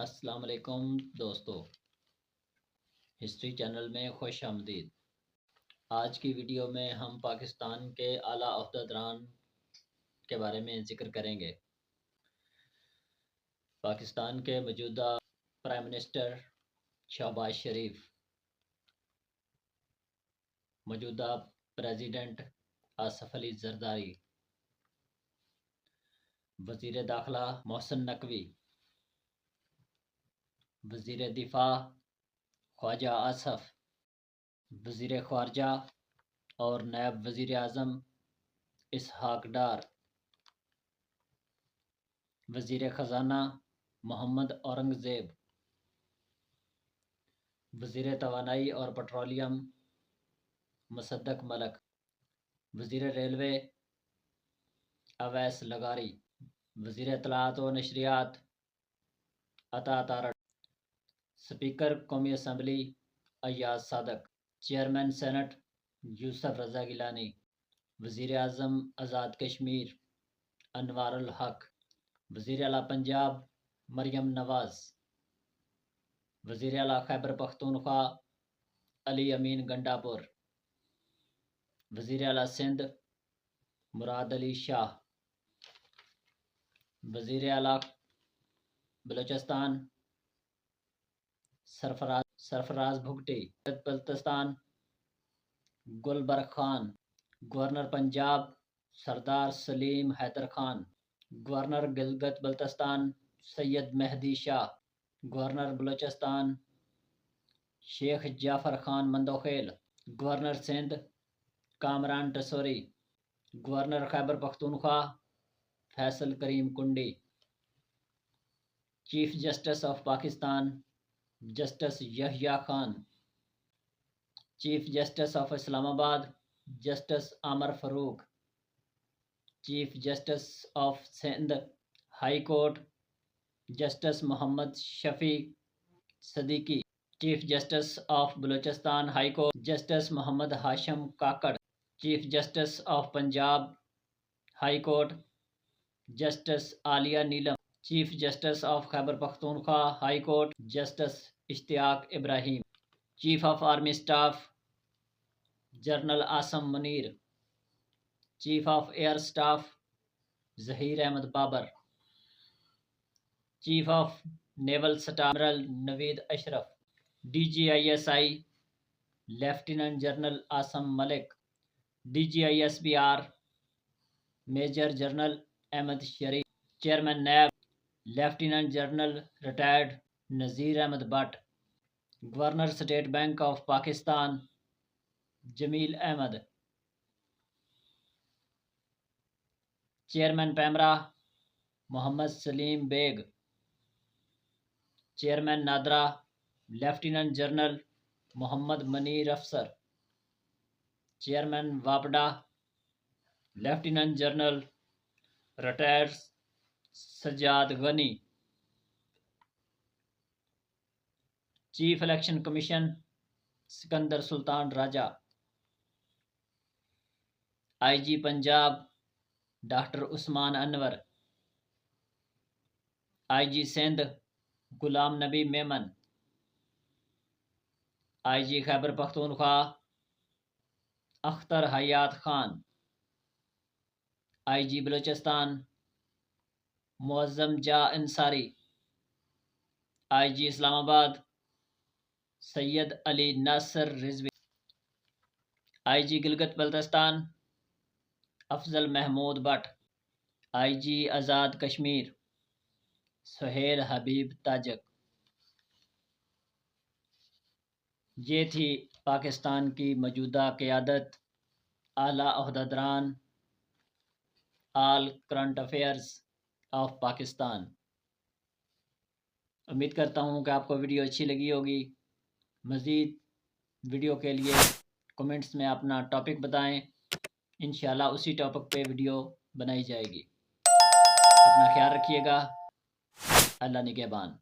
السلام علیکم دوستو ہسٹری چینل میں خوش آمدید آج کی ویڈیو میں ہم پاکستان کے اعلیٰ عہدہ دران کے بارے میں ذکر کریں گے پاکستان کے موجودہ پرائم منسٹر شہباز شریف موجودہ پریزیڈنٹ آصف علی زرداری وزیر داخلہ محسن نقوی وزیر دفاع خواجہ آصف وزیر خارجہ اور نائب وزیر اعظم اسحاق ڈار وزیر خزانہ محمد اورنگزیب وزیر توانائی اور پٹرولیم مصدق ملک وزیر ریلوے اویس لگاری وزیر اطلاعات و نشریات تارٹ سپیکر قومی assembly Ayaz Sadiq chairman senate Yousuf Raza Gilani وزیر اعظم آزاد کشمیر انوار الحق وزیر اعلیٰ پنجاب مریم نواز وزیر اعلیٰ خیبر پختونخوا علی امین گنڈا پور وزیر اعلیٰ سندھ مراد علی شاہ وزیر اعلیٰ Balochistan Sarfraz Sarfraz Bugti Baltistan Khan governor Punjab Sardar Saleem Haider Khan governor Gilgit Baltistan Syed Mehdi Shah governor Balochistan Sheikh Jafar Khan Mandokhail governor Sindh Kamran Tessori governor Khyber Pakhtunkhwa Faisal Karim Kundi chief justice of Pakistan justice Yahya Khan chief justice of Islamabad justice Amir Farooq chief justice of Sindh high court justice Muhammad Shafi Siddiqui chief justice of Balochistan high court justice Muhammad Hashim Kakar chief justice of Punjab high court justice Aalia Neelum chief justice of Khyber Pakhtunkhwa high court justice Ishtiaq Ibrahim chief of army staff general Asim Munir chief of air staff Zaheer Ahmad Babar chief of naval staff admiral Naveed Ashraf D G I S I lieutenant general Asim Malik D G I S P R major general Ahmed Sharif chairman NAB lieutenant general retired Nazir Ahmed Butt governor state Bank of Pakistan Jamil Ahmad chairman PEMRA Muhammad Saleem Baig chairman NADRA lieutenant general Muhammad Munir Afsar chairman واپڈا lieutenant general retired Sajjad Ghani chief election commission Sikandar Sultan Raja I G Punjab doctor Usman Anwar I G Sindh Ghulam Nabi Memon آئی جی خیبر پختونخوا اختر حیات خان آئی جی بلوچستان معظم جا انصاری آئی G Islamabad Syed Ali Nasir Rizvi I G Gilgit Baltistan Afzal Mahmood Butt I G Azad Kashmir Sohail Habib Tajik یہ تھی پاکستان کی موجودہ قیادت اعلیٰ عہدہ دران all current affairs of Pakistan امید کرتا ہوں کہ آپ کو ویڈیو اچھی لگی ہوگی مزید ویڈیو کے لیے کومنٹس میں اپنا ٹاپک بتائیں انشاءاللہ اسی ٹاپک پہ ویڈیو بنائی جائے گی اپنا خیال رکھیے گا اللہ نگہبان